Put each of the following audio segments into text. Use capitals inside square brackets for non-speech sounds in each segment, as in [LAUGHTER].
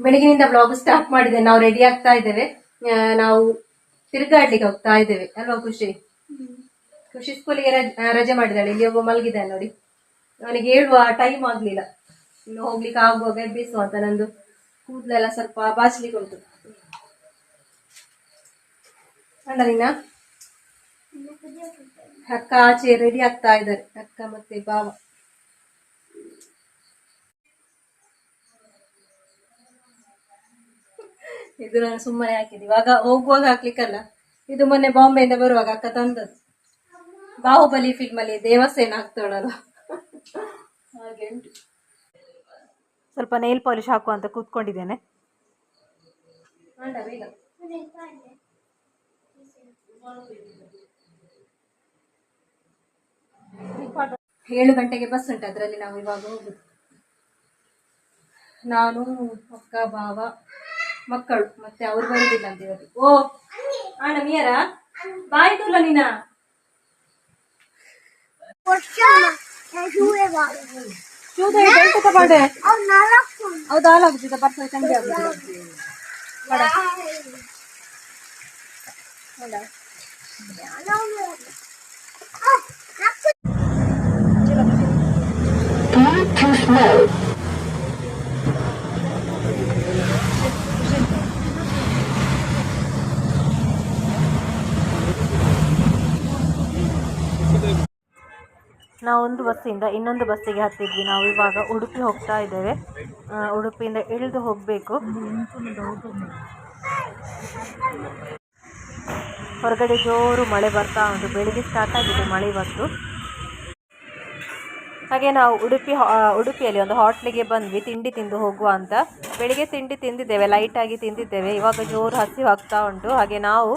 ಬೆಳಗಿನಿಂದ blog start ಮಾಡಿದೆ. ನಾವು ರೆಡಿ ಆಗ್ತಾ ಇದ್ದೇವೆ. ನಾವು ತಿರುಗಾಡ್ಲಿಕ್ಕೆ ಹೋಗ್ತಾ ಇದ್ದೇವೆ. ಅಲ್ವಾ ಖುಷಿ? ಖುಷಿ ಸ್ಕೂಲಿಗೆ ರಜೆ ಮಾಡಿದಾಳೆ ಇಲ್ಲಿ ಒಬ್ಬ ಮಲಗಿದ್ದಾನೆ ನೋಡಿ. ಅವನಿಗೆ ಹೇಳುವ ಟೈಮ್ ಆಗ್ಲಿಲ್ಲ. ಇನ್ನು ಹೋಗ್ಲಿಕ್ಕೆ ಆಗುವಾಗ ಎಬ್ಬಿಸುವ ಅಂತ ನಂದು ಕೂದಲೆಲ್ಲ ಸ್ವಲ್ಪ ಬಾಚ್ಲಿಕ್ಕೆ ಉಂಟು. ಅಣ್ಣ ಅಕ್ಕ ಆಚೆ ರೆಡಿ ಆಗ್ತಾ ಇದ್ದಾರೆ. ಅಕ್ಕ ಮತ್ತೆ ಬಾವ ಇದು ನಾನು ಸುಮ್ಮನೆ ಹಾಕಿದ್ದು ಇವಾಗ ಹೋಗುವಾಗ ಹಾಕ್ಲಿಕ್ಕಲ್ಲ. ಇದು ಮೊನ್ನೆ ಬಾಂಬೆಯಿಂದ ಬರುವಾಗ ಅಕ್ಕ ತಂದದ್ದು. ಬಾಹುಬಲಿ ಫಿಲ್ಮ್ ಅಲ್ಲಿ ದೇವಸೇನ ಆಗ್ತಾಳಲ್ಲ ಹಾಗೆ ಉಂಟು. ಸ್ವಲ್ಪ ನೈಲ್ ಪಾಲಿಶ್ ಹಾಕು ಅಂತ ಕೂತ್ಕೊಂಡಿದ್ದೇನೆ. ಏಳು ಗಂಟೆಗೆ ಬಸ್ ಉಂಟು ಅದರಲ್ಲಿ ನಾವು ಇವಾಗ ಹೋಗುದು. ನಾನು ಅಕ್ಕ ಬಾವ ಮಕ್ಕಳು, ಮತ್ತೆ ಅವ್ರು ಬರುದಿಲ್ಲ ಅಂತ ಇವತ್ತು ಓ, ಅಣ್ಣ ಮೀಯರ ಬಾಯ್ ನೀನ ಚೂದ ಬೆಲ್ಟ್ ತಗೊಂಡೆ ಬರ್ತಾರೆ. ನಾವು ಒಂದು ಬಸ್ಸಿಂದ ಇನ್ನೊಂದು ಬಸ್ಸಿಗೆ ಹತ್ತಿದ್ವಿ. ನಾವು ಇವಾಗ ಉಡುಪಿ ಹೋಗ್ತಾ ಇದ್ದೇವೆ. ಉಡುಪಿಯಿಂದ ಇಳಿದು ಹೋಗಬೇಕು. ಹೊರಗಡೆ ಜೋರು ಮಳೆ ಬರ್ತಾ ಉಂಟು. ಬೆಳಿಗ್ಗೆ ಸ್ಟಾರ್ಟ್ ಆಗಿದೆ ಮಳೆ ಬಂತು ಹಾಗೆ ನಾವು ಉಡುಪಿ ಉಡುಪಿಯಲ್ಲಿ ಒಂದು ಹೋಟ್ಲಿಗೆ ಬಂದ್ವಿ. ತಿಂಡಿ ತಿಂದು ಹೋಗುವ ಅಂತ. ಬೆಳಿಗ್ಗೆ ತಿಂಡಿ ತಿಂದಿದ್ದೇವೆ. ಲೈಟಾಗಿ ತಿಂದಿದ್ದೇವೆ. ಇವಾಗ ಜೋರು ಹಸಿವು ಆಗ್ತಾ ಉಂಟು. ಹಾಗೆ ನಾವು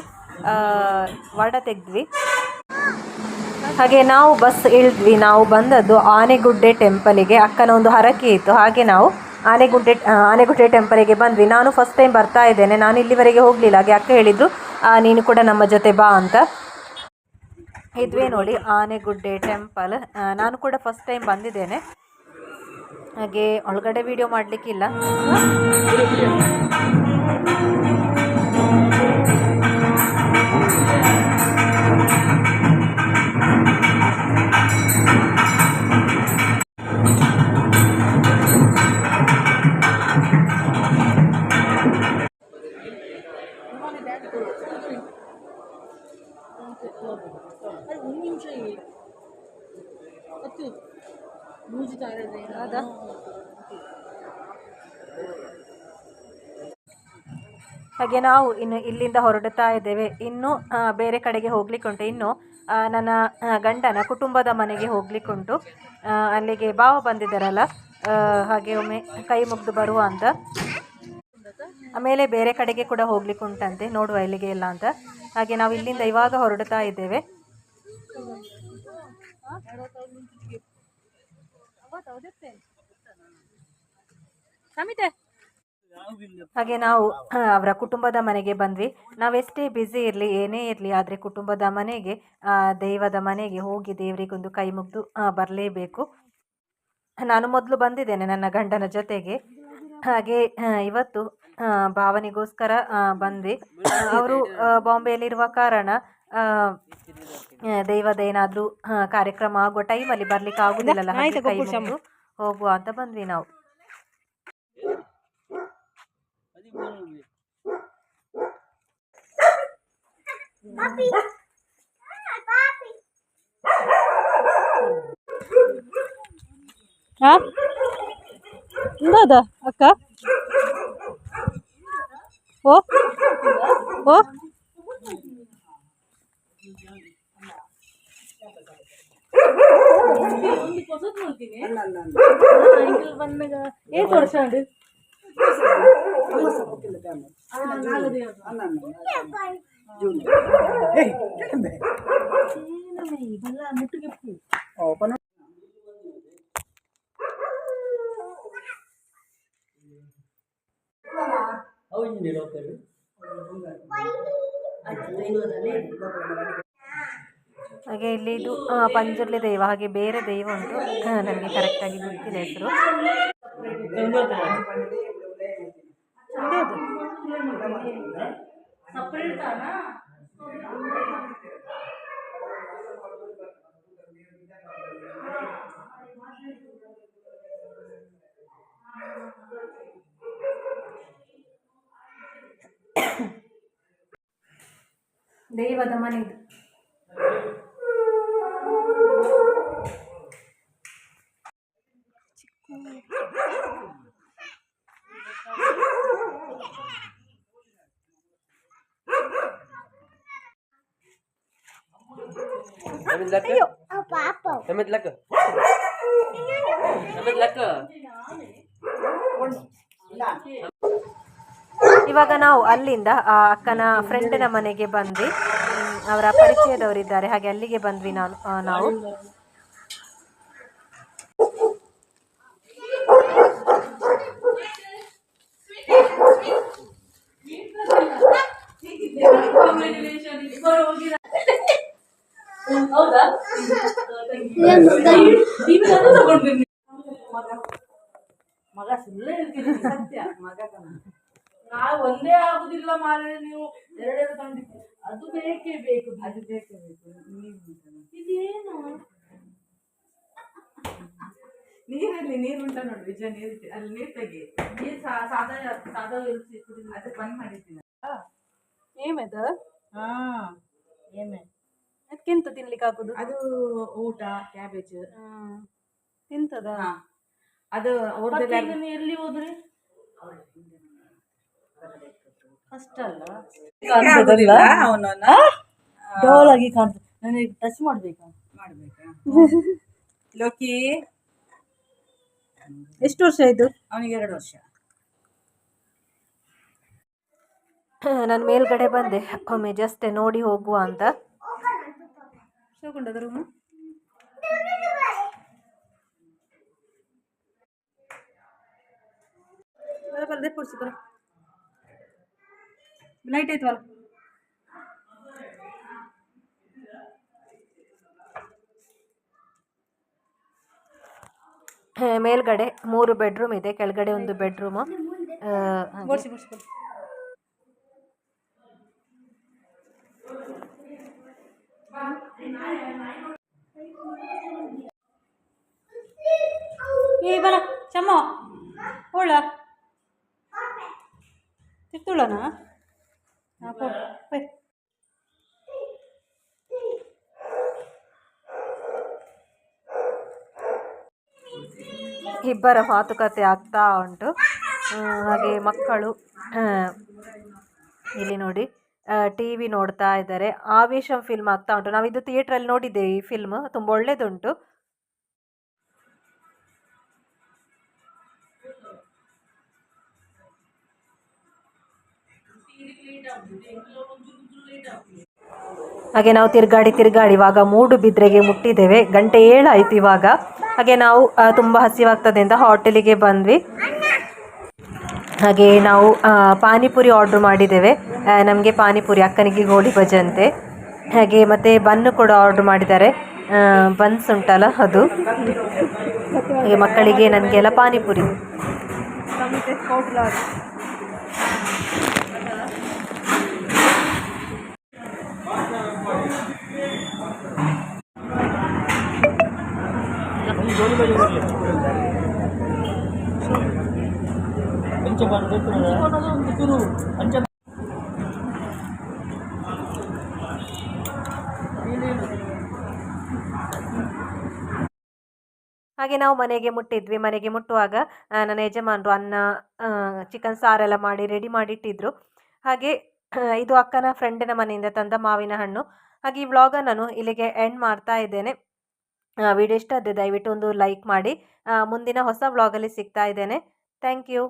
ವಡ ತೆಗೆದ್ವಿ. ಹಾಗೆ ನಾವು ಬಸ್ ಇಳಿದ್ವಿ. ನಾವು ಬಂದದ್ದು ಆನೆಗುಡ್ಡೆ ಟೆಂಪಲಿಗೆ. ಅಕ್ಕನ ಒಂದು ಹರಕೆ ಇತ್ತು. ಹಾಗೆ ನಾವು ಆನೆಗುಡ್ಡೆ ಆನೆಗುಡ್ಡೆ ಟೆಂಪಲಿಗೆ ಬಂದ್ವಿ. ನಾನು ಫಸ್ಟ್ ಟೈಮ್ ಬರ್ತಾ ಇದ್ದೇನೆ. ನಾನು ಇಲ್ಲಿವರೆಗೆ ಹೋಗಲಿಲ್ಲ. ಹಾಗೆ ಅಕ್ಕ ಹೇಳಿದ್ರು ನೀನು ಕೂಡ ನಮ್ಮ ಜೊತೆ ಬಾ ಅಂತ. ಇದ್ವಿ ನೋಡಿ, ಆನೆಗುಡ್ಡೆ ಟೆಂಪಲ್. ನಾನು ಕೂಡ ಫಸ್ಟ್ ಟೈಮ್ ಬಂದಿದ್ದೇನೆ. ಹಾಗೆ ಒಳಗಡೆ ವಿಡಿಯೋ ಮಾಡಲಿಕ್ಕಿಲ್ಲ. ಹಾಗೆ ನಾವು ಇನ್ನು ಇಲ್ಲಿಂದ ಹೊರಡುತ್ತಾ ಇದ್ದೇವೆ. ಇನ್ನು ಬೇರೆ ಕಡೆಗೆ ಹೋಗ್ಲಿಕ್ಕುಂಟು ಇನ್ನು ನನ್ನ ಗಂಡನ ಕುಟುಂಬದ ಮನೆಗೆ ಹೋಗ್ಲಿಕ್ಕುಂಟು ಅಲ್ಲಿಗೆ ಬಾವ ಬಂದಿದ್ದಾರಲ್ಲ ಹಾಗೆ ಒಮ್ಮೆ ಕೈ ಮುಗ್ದು ಬರುವ ಅಂತ. ಆಮೇಲೆ ಬೇರೆ ಕಡೆಗೆ ಕೂಡ ಹೋಗ್ಲಿಕ್ಕುಂಟಂತೆ ನೋಡುವ ಇಲ್ಲಿಗೆ ಇಲ್ಲ ಅಂತ. ಹಾಗೆ ನಾವು ಇಲ್ಲಿಂದ ಇವಾಗ ಹೊರಡುತ್ತಾ ಇದ್ದೇವೆ. ಹಾಗೆ ನಾವು ಅವರ ಕುಟುಂಬದ ಮನೆಗೆ ಬಂದ್ವಿ. ನಾವೆಷ್ಟೇ ಬ್ಯುಸಿ ಇರಲಿ, ಏನೇ ಇರಲಿ, ಆದರೆ ಕುಟುಂಬದ ಮನೆಗೆ ದೈವದ ಮನೆಗೆ ಹೋಗಿ ದೇವರಿಗೊಂದು ಕೈ ಮುಗಿದು ಬರಲೇಬೇಕು. ನಾನು ಮೊದಲು ಬಂದಿದ್ದೇನೆ ನನ್ನ ಗಂಡನ ಜೊತೆಗೆ. ಹಾಗೆ ಇವತ್ತು ಭಾವನೆಗೋಸ್ಕರ ಬಂದ್ವಿ. ಅವರು ಬಾಂಬೆಯಲ್ಲಿರುವ ಕಾರಣ ದೈವದ ಏನಾದರೂ ಕಾರ್ಯಕ್ರಮ ಆಗುವ ಟೈಮಲ್ಲಿ ಬರ್ಲಿಕ್ಕೆ ಆಗುದಿಲ್ಲ ಹೋಗುವ ಅಂತ ಬಂದ್ವಿ ನಾವು. ಅಕ್ಕ? ಓ? ಓ? ಏಟ್ ವರ್ಷ ಉಂಟು ಹಾಗೆ ಇಲ್ಲಿ ಇದು ಪಂಜುರ್ಲಿ ದೈವ, ಹಾಗೆ ಬೇರೆ ದೈವ ಉಂಟು. ನನಗೆ ಕರೆಕ್ಟಾಗಿ ಗೊತ್ತಿಲ್ಲ ಹೆಸರು. ದೈವದ ಮನೆ ಇದು. Damit laka. Damit laka. Damit laka. ಇವಾಗ ನಾವು ಅಲ್ಲಿಂದ ಆ ಅಕ್ಕನ ಫ್ರೆಂಡ್ನ ಮನೆಗೆ ಬಂದ್ವಿ ಅವರ ಪರಿಚಯದವರಿದ್ದಾರೆ ಹಾಗೆ ಅಲ್ಲಿಗೆ ಬಂದ್ವಿ ನಾನು ನಾವು ಮಗ ಸುಳ್ಳೇ ಇರ್ತೀನಿ ಸತ್ಯ. ಮಗ ನಾವು ಒಂದೇ ಆಗುದಿಲ್ಲ ಮಾರೇ ನೀವು ಎರಡೆರಡು ತಂದಿದ್ದೀವಿ ಅದು ಬೇಕೇ ಬೇಕು. ಅದು ಬೇಕೇ ಬೇಕು. ಇದೇನು? ನೀರಲ್ಲಿ ನೀರು ಉಂಟ ನೋಡಿ ವಿಜಯ ನೀರು ಅಲ್ಲಿ ನೀರು ತೆಗಿ. ನೀರು ಸಾದಾ ಸಾದಾ ಇರಿಸಿ ಕುಡಿದು ಅದು ಬಂದ್ ಮಾಡಿದ್ದೀನಿ ಏಮದ ಹಾ. ಏನೇ ಅದಕ್ಕೆಂತ ತಿನ್ಲಿಕ್ಕೆ ಹಾಕುದು ಅದು ಊಟ ಕ್ಯಾಬೇಜ್ ತಿಂತದ? ಅದು ಅವ್ರದ್ದು ಎಲ್ಲಿ ಹೋದ್ರೆ? ಕಷ್ಟ ಅಲ್ಲ ಅವನನ್ನ. ಡೋಲಾಗಿ ಕಾಣ್ತದೆ. ನನಗೆ ಟಚ್ ಮಾಡ್ಬೇಕಾ? ಮಾಡ್ಬೇಕಾ? [LAUGHS] ಲೋಕಿ. ಎಷ್ಟು ವರ್ಷ ಇದು? ಅವನಿಗೆ ಎರಡು ವರ್ಷ. ನಾನು ಮೇಲ್ಗಡೆ ಬಂದೆ. ಒಮ್ಮೆ ಜಸ್ಟ್ ನೋಡಿ ಹೋಗುವ ಅಂತ. ಶೋಕೊಂಡದ ರೂಮು ಬರ ಬರದೆ ಪುಡ್ಸಿ ಬರ ನೈಟ್ ಆಯ್ತವಲ್ಲ ಆ, ಮೇಲ್ಗಡೆ ಮೂರು ಬೆಡ್ರೂಮ್ ಇದೆ ಕೆಳಗಡೆ ಒಂದು ಬೆಡ್ರೂಮು ಬೋಡ್ಸಿ ಬರ ಚಮ್ಮ ಹೋಳ ಇಬ್ಬರ ಮಾತುಕತೆ ಆಗ್ತಾ ಉಂಟು. ಹಾಗೆ ಮಕ್ಕಳು ಇಲ್ಲಿ ನೋಡಿ ಟಿ ವಿ ನೋಡ್ತಾ ಇದ್ದಾರೆ. ಆವೇಶಂ ಫಿಲ್ಮ್ ಆಗ್ತಾ ಉಂಟು. ನಾವಿದು ಥಿಯೇಟ್ರಲ್ಲಿ ನೋಡಿದ್ದೇವೆ ಈ ಫಿಲ್ಮ್ ತುಂಬ ಒಳ್ಳೆಯದುಂಟು ಹಾಗೆ ನಾವು ತಿರುಗಾಡಿ ತಿರುಗಾಡಿ ಇವಾಗ ಮೂಡು ಬಿದ್ರೆಗೆ ಮುಟ್ಟಿದ್ದೇವೆ. ಗಂಟೆ ಏಳಾಯ್ತು ಇವಾಗ. ಹಾಗೆ ನಾವು ತುಂಬಾ ಹಸಿವಾಗ್ತದೆ ಅಂತ ಹೋಟೆಲಿಗೆ ಬಂದ್ವಿ. ಹಾಗೆ ನಾವು ಪಾನಿಪುರಿ ಆರ್ಡರ್ ಮಾಡಿದ್ದೇವೆ. ನಮಗೆ ಪಾನಿಪುರಿ, ಅಕ್ಕನಿಗೆ ಗೋಳಿ ಭಜಂತೆ. ಹಾಗೆ ಮತ್ತೆ ಬನ್ನು ಕೂಡ ಆರ್ಡರ್ ಮಾಡಿದ್ದಾರೆ. ಬನ್ಸ್ ಉಂಟಲ್ಲ ಅದು. ಹಾಗೆ ಮಕ್ಕಳಿಗೆ ನನಗೆಲ್ಲ ಪಾನಿಪುರಿ. ಹಾಗೆ ನಾವು ಮನೆಗೆ ಮುಟ್ಟಿದ್ವಿ. ಮನೆಗೆ ಮುಟ್ಟುವಾಗ ನನ್ನ ಯಜಮಾನರು ಅನ್ನ ಚಿಕನ್ ಸಾರೆಲ್ಲ ಮಾಡಿ ರೆಡಿ ಮಾಡಿಟ್ಟಿದ್ರು. ಹಾಗೆ, [CLEARS THROAT] ಇದು ಅಕ್ಕನ ಫ್ರೆಂಡಿನ ಮನೆಯಿಂದ ತಂದ ಮಾವಿನ ಹಣ್ಣು. ಹಾಗೆ ಈ ವ್ಲಾಗನ್ನು ನಾನು ಇಲ್ಲಿಗೆ ಎಂಡ್ ಮಾಡ್ತಾ ಇದ್ದೇನೆ. ವಿಡಿಯೋ ಇಷ್ಟ ಆದರೆ ದಯವಿಟ್ಟು ಒಂದು ಲೈಕ್ ಮಾಡಿ. ಮುಂದಿನ ಹೊಸ ವ್ಲಾಗಲ್ಲಿ ಸಿಗ್ತಾ ಇದ್ದೇನೆ. Thank you